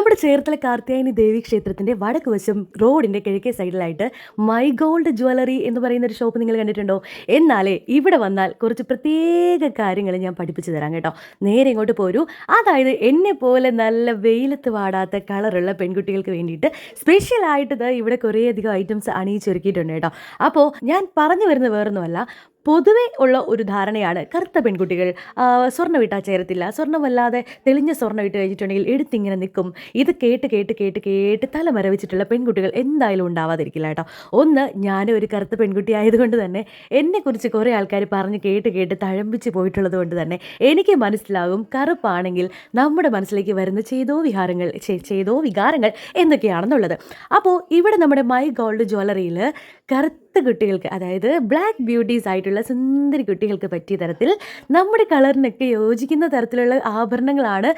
നമ്മുടെ ചേർത്തല കാർത്തിയായനി ദേവി ക്ഷേത്രത്തിന്റെ വടക്ക് വശം റോഡിന്റെ കിഴക്കേ സൈഡിലായിട്ട് മൈ ഗോൾഡ് ജ്വല്ലറി എന്ന് പറയുന്ന ഒരു ഷോപ്പ് നിങ്ങൾ കണ്ടിട്ടുണ്ടോ? എന്നാലേ ഇവിടെ വന്നാൽ കുറച്ച് പ്രത്യേക കാര്യങ്ങൾ ഞാൻ പഠിപ്പിച്ചു തരാം കേട്ടോ. നേരെ ഇങ്ങോട്ട് പോരൂ. അതായത് എന്നെ പോലെ നല്ല വെയിലത്ത് വാടാത്ത കളറുള്ള പെൺകുട്ടികൾക്ക് വേണ്ടിയിട്ട് സ്പെഷ്യലായിട്ട് ഇവിടെ കുറേയധികം ഐറ്റംസ് അണിയിച്ചൊരുക്കിയിട്ടുണ്ട് കേട്ടോ. അപ്പോൾ ഞാൻ പറഞ്ഞു വരുന്നത് വേറൊന്നുമല്ല. പൊതുവേ ഉള്ള ഒരു ധാരണയാണ് കറുത്ത പെൺകുട്ടികൾ. സ്വർണം ഇട്ടാൽ ചേരത്തില്ല. സ്വർണമല്ലാതെ തെളിഞ്ഞ സ്വർണം ഇട്ട് കഴിഞ്ഞിട്ടുണ്ടെങ്കിൽ എടുത്തിങ്ങനെ നിൽക്കും. ഇത് കേട്ട് കേട്ട് കേട്ട് കേട്ട് തല മരവിച്ചിട്ടുള്ള പെൺകുട്ടികൾ എന്തായാലും ഉണ്ടാവാതിരിക്കില്ല കേട്ടോ. ഒന്ന് ഞാനും ഒരു കറുത്ത പെൺകുട്ടി ആയതുകൊണ്ട് തന്നെ എന്നെക്കുറിച്ച് കുറേ ആൾക്കാർ പറഞ്ഞ് കേട്ട് കേട്ട് തഴമ്പിച്ച് പോയിട്ടുള്ളത് കൊണ്ട് തന്നെ എനിക്ക് മനസ്സിലാകും കറുപ്പാണെങ്കിൽ നമ്മുടെ മനസ്സിലേക്ക് വരുന്ന ചെയ്തോ വിഹാരങ്ങൾ ചെയ്തോ വികാരങ്ങൾ എന്തൊക്കെയാണെന്നുള്ളത്. അപ്പോൾ ഇവിടെ നമ്മുടെ മൈ ഗോൾഡ് ജ്വല്ലറിയിൽ കറുത്ത കുട്ടികൾക്ക് അതായത് ബ്ലാക്ക് ബ്യൂട്ടീസ് ആയിട്ടുള്ള സുന്ദരി കുട്ടികൾക്ക് പറ്റിയ തരത്തിൽ നമ്മുടെ കളറിനൊക്കെ യോജിക്കുന്ന തരത്തിലുള്ള ആഭരണങ്ങളാണ്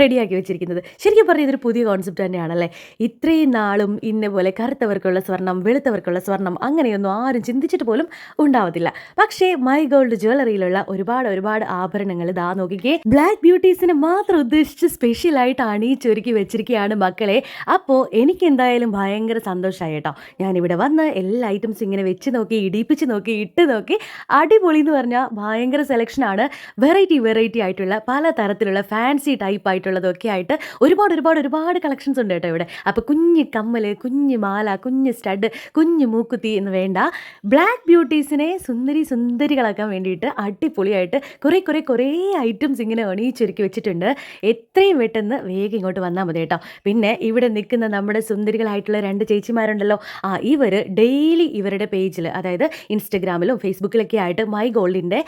റെഡിയാക്കി വെച്ചിരിക്കുന്നത്. ശരിക്കും പറഞ്ഞാൽ ഇതൊരു പുതിയ കോൺസെപ്റ്റ് തന്നെയാണല്ലേ? ഇത്രയും നാളും ഇന്ന പോലെ കറുത്തവർക്കുള്ള സ്വർണം വെളുത്തവർക്കുള്ള സ്വർണം അങ്ങനെയൊന്നും ആരും ചിന്തിച്ചിട്ട് പോലും ഉണ്ടാവത്തില്ല. പക്ഷേ മൈ ഗോൾഡ് ജ്വല്ലറിയിലുള്ള ഒരുപാട് ഒരുപാട് ആഭരണങ്ങൾ ദാ നോക്കിക്കേ ബ്ലാക്ക് ബ്യൂട്ടീസിനെ മാത്രം ഉദ്ദേശിച്ച് സ്പെഷ്യലായിട്ട് അണിയിച്ചൊരുക്കി വെച്ചിരിക്കുകയാണ് മക്കളെ. അപ്പോൾ എനിക്ക് എന്തായാലും ഭയങ്കര സന്തോഷമായി കേട്ടോ. ഞാനിവിടെ വന്ന് എല്ലാ ഐറ്റംസും ഇങ്ങനെ വെച്ച് നോക്കി ഇടിപ്പിച്ച് നോക്കി ഇട്ട് നോക്കി അടിപൊളി എന്ന് പറഞ്ഞാൽ ഭയങ്കര സെലക്ഷനാണ് വെറൈറ്റി വെറൈറ്റി ആയിട്ടുള്ള പല തരത്തിലുള്ള ഫാൻസി ടൈപ്പ് ആയിട്ടുള്ളതൊക്കെ ആയിട്ട് ഒരുപാട് ഒരുപാട് ഒരുപാട് കളക്ഷൻസ് ഉണ്ട് കേട്ടോ ഇവിടെ. അപ്പോൾ കുഞ്ഞ് കമ്മൽ കുഞ്ഞ് മാല കുഞ്ഞ് സ്റ്റഡ് കുഞ്ഞ് മൂക്കുത്തി എന്ന് വേണ്ട ബ്ലാക്ക് ബ്യൂട്ടീസിനെ സുന്ദരി സുന്ദരികളാക്കാൻ വേണ്ടിയിട്ട് അടിപൊളിയായിട്ട് കുറേ കുറേ കുറേ ഐറ്റംസ് ഇങ്ങനെ അണിയിച്ചൊരുക്കി വെച്ചിട്ടുണ്ട്. എത്രയും പെട്ടെന്ന് വേഗം ഇങ്ങോട്ട് വന്നാൽ മതി കേട്ടോ. പിന്നെ ഇവിടെ നിൽക്കുന്ന നമ്മുടെ സുന്ദരികളായിട്ടുള്ള രണ്ട് ചേച്ചിമാരുണ്ടല്ലോ. ആ ഇവർ ഡെയിലി ഇവരുടെ പേജിൽ അതായത് ഇൻസ്റ്റഗ്രാമിലും ഫേസ്ബുക്കിലൊക്കെ ആയിട്ട് മൈ ഗോൾഡിന്റെ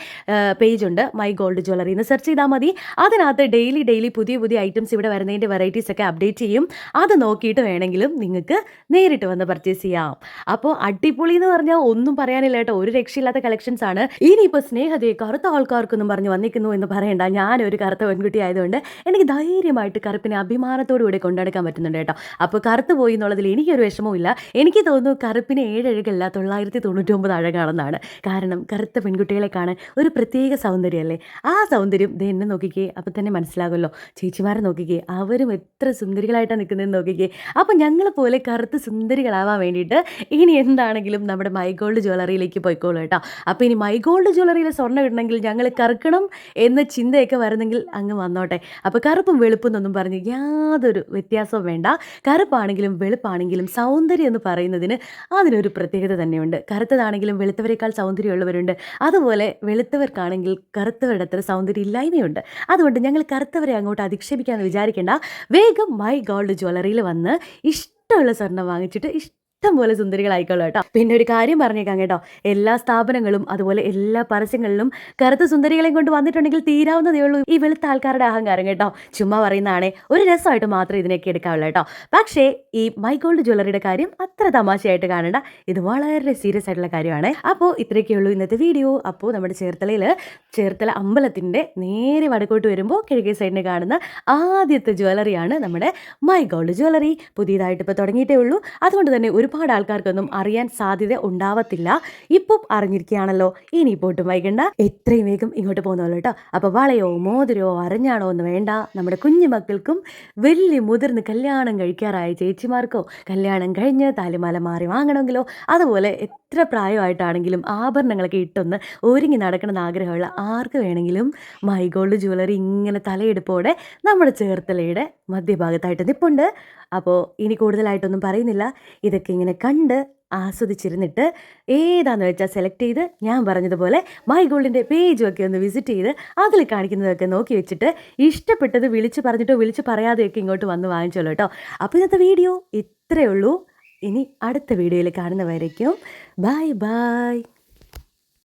പേജുണ്ട് മൈ ഗോൾഡ് ജ്വല്ലറി എന്ന് സെർച്ച് ചെയ്താൽ മതി. അതിനകത്ത് ഡെയിലി ഡെയിലി പുതിയ പുതിയ ഐറ്റംസ് ഇവിടെ വരുന്നതിന്റെ വെറൈറ്റീസ് ഒക്കെ അപ്ഡേറ്റ് ചെയ്യും. അത് നോക്കിയിട്ട് വേണമെങ്കിലും നിങ്ങൾക്ക് നേരിട്ട് വന്ന് പർച്ചേസ് ചെയ്യാം. അപ്പോൾ അടിപൊളി എന്ന് പറഞ്ഞാൽ ഒന്നും പറയാനില്ല കേട്ടോ. ഒരു രക്ഷയില്ലാത്ത കളക്ഷൻസ് ആണ്. ഇനിയിപ്പോൾ സ്നേഹതയെ കറുത്ത ആൾക്കാർക്കൊന്നും പറഞ്ഞ് വന്നിരിക്കുന്നു എന്ന് പറയണ്ട. ഞാനൊരു കറുത്ത പെൺകുട്ടി ആയതുകൊണ്ട് എനിക്ക് ധൈര്യമായിട്ട് കറുപ്പിനെ അഭിമാനത്തോടു കൂടി കൊണ്ടെടുക്കാൻ പറ്റുന്നുണ്ട് കേട്ടോ. അപ്പോൾ കറുത്ത് പോയി എന്നുള്ളതിൽ എനിക്കൊരു വിഷമവും ഇല്ല എനിക്ക് തോന്നുന്നു കറുപ്പിന് ഏഴഴകല്ല തൊള്ളായിരത്തി തൊണ്ണൂറ്റൊമ്പത് അഴകാണെന്നാണ് കാരണം കറുത്ത പെൺകുട്ടികളെ കാണാൻ ഒരു പ്രത്യേക സൗന്ദര്യമല്ലേ? ആ സൗന്ദര്യം ദേ എന്നെ നോക്കിക്കേ അപ്പം തന്നെ മനസ്സിലാകുമല്ലോ. ചേച്ചിമാരെ നോക്കിക്കേ അവരും എത്ര സുന്ദരികളായിട്ടാണ് നിൽക്കുന്നതെന്ന് നോക്കിക്കേ. അപ്പം ഞങ്ങളെ പോലെ കറുത്ത് സുന്ദരികളാവാൻ വേണ്ടിയിട്ട് ഇനി എന്താണെങ്കിലും നമ്മുടെ മൈ ഗോൾഡ് ജ്വല്ലറിയിലേക്ക് പോയിക്കോളൂ കേട്ടോ. അപ്പോൾ ഇനി മൈ ഗോൾഡ് ജ്വല്ലറിയിൽ സ്വർണം ഇടണമെങ്കിൽ ഞങ്ങൾ കറുക്കണം എന്ന ചിന്തയൊക്കെ വരുന്നെങ്കിൽ അങ്ങ് വന്നോട്ടെ. അപ്പോൾ കറുപ്പും വെളുപ്പും എന്നൊന്നും പറഞ്ഞ് യാതൊരു വ്യത്യാസവും വേണ്ട. കറുപ്പാണെങ്കിലും വെളുപ്പാണെങ്കിലും സൗന്ദര്യം എന്ന് പറയുന്നതിന് അതിനൊരു പ്രത്യേകത തന്നെയുണ്ട്. കറുത്തതാണെങ്കിലും വെളുത്തവരെക്കാൾ സൗന്ദര്യമുള്ളവരുണ്ട്. അതുപോലെ വെളുത്തവർക്കാണെങ്കിൽ കറുത്തവരുടെ അത്ര സൗന്ദര്യം ഇല്ലായ്മയുണ്ട് അതുകൊണ്ട് ഞങ്ങൾ കറുത്തവരെ അങ്ങോട്ട് അധിക്ഷേപിക്കാമെന്ന് വിചാരിക്കേണ്ട. വേഗം മൈ ഗോൾഡ് ജ്വല്ലറിയിൽ വന്ന് ഇഷ്ടമുള്ള സ്വർണം വാങ്ങിച്ചിട്ട് ഇഷ്ടം പോലെ സുന്ദരികളായിക്കോളൂ കേട്ടോ. പിന്നെ ഒരു കാര്യം പറഞ്ഞേക്കാം കേട്ടോ. എല്ലാ സ്ഥാപനങ്ങളും അതുപോലെ എല്ലാ പരസ്യങ്ങളിലും കറുത്ത സുന്ദരികളെയും കൊണ്ട് വന്നിട്ടുണ്ടെങ്കിൽ തീരാവുന്നതേ ഉള്ളൂ. ഈ വെളുത്ത ആൾക്കാരുടെ അഹങ്കാരം കേട്ടോ. ചുമ്മാ പറയുന്നതാണേ ഒരു രസമായിട്ട് മാത്രം ഇതിനൊക്കെ എടുക്കാവുള്ളൂ കേട്ടോ. പക്ഷേ ഈ മൈ ഗോൾഡ് ജ്വല്ലറിയുടെ കാര്യം അത്ര തമാശയായിട്ട് കാണണ്ട. ഇത് വളരെ സീരിയസ് ആയിട്ടുള്ള കാര്യമാണ്. അപ്പോൾ ഇത്രയൊക്കെ ഉള്ളൂ ഇന്നത്തെ വീഡിയോ. അപ്പോൾ നമ്മുടെ ചേർത്തലയിൽ ചേർത്തല അമ്പലത്തിന്റെ നേരെ വടക്കോട്ട് വരുമ്പോൾ കിഴക്കേ സൈഡിന് കാണുന്ന ആദ്യത്തെ ജ്വല്ലറിയാണ് നമ്മുടെ മൈ ഗോൾഡ് ജ്വല്ലറി. പുതിയതായിട്ട് ഇപ്പോൾ തുടങ്ങിയിട്ടേ ഉള്ളൂ. അതുകൊണ്ട് തന്നെ ഒരുപാട് ആൾക്കാർക്കൊന്നും അറിയാൻ സാധ്യത ഉണ്ടാവത്തില്ല. ഇപ്പം അറിഞ്ഞിരിക്കുകയാണല്ലോ. ഇനി പോട്ടും വൈകണ്ട. എത്രയും വേഗം ഇങ്ങോട്ട് പോകുന്നല്ലോ കേട്ടോ. അപ്പോൾ വളയോ മോതിരോ അറിഞ്ഞാണോ എന്ന് വേണ്ട. നമ്മുടെ കുഞ്ഞു മക്കൾക്കും വലിയ മുതിർന്ന് കല്യാണം കഴിക്കാറായ ചേച്ചിമാർക്കോ കല്യാണം കഴിഞ്ഞ് താലിമാല മാറി വാങ്ങണമെങ്കിലോ അതുപോലെ എത്ര പ്രായമായിട്ടാണെങ്കിലും ആഭരണങ്ങളൊക്കെ ഇട്ടൊന്ന് ഒരുങ്ങി നടക്കണമെന്ന് ആഗ്രഹമുള്ള ആർക്ക് വേണമെങ്കിലും മൈ ഗോൾഡ് ജ്വല്ലറി ഇങ്ങനെ തലയെടുപ്പോടെ നമ്മുടെ ചേർത്തലയുടെ മധ്യഭാഗത്തായിട്ട് നിപ്പുണ്ട്. അപ്പോൾ ഇനി കൂടുതലായിട്ടൊന്നും പറയുന്നില്ല. ഇതൊക്കെ ഇങ്ങനെ കണ്ട് ആസ്വദിച്ചിരുന്നിട്ട് ഏതാണെന്ന് വെച്ചാൽ സെലക്ട് ചെയ്ത് ഞാൻ പറഞ്ഞതുപോലെ മൈ ഗോൾഡിന്റെ പേജും ഒക്കെ ഒന്ന് വിസിറ്റ് ചെയ്ത് അതിൽ കാണിക്കുന്നതൊക്കെ നോക്കി വെച്ചിട്ട് ഇഷ്ടപ്പെട്ടത് വിളിച്ച് പറഞ്ഞിട്ടോ വിളിച്ച് പറയാതെയൊക്കെ ഇങ്ങോട്ട് വന്ന് വാങ്ങിച്ചോളൂ കേട്ടോ അപ്പോൾ ഇന്നത്തെ വീഡിയോ ഇത്രയേ ഉള്ളൂ. ഇനി അടുത്ത വീഡിയോയിൽ കാണുന്നവരേക്കും. Bye bye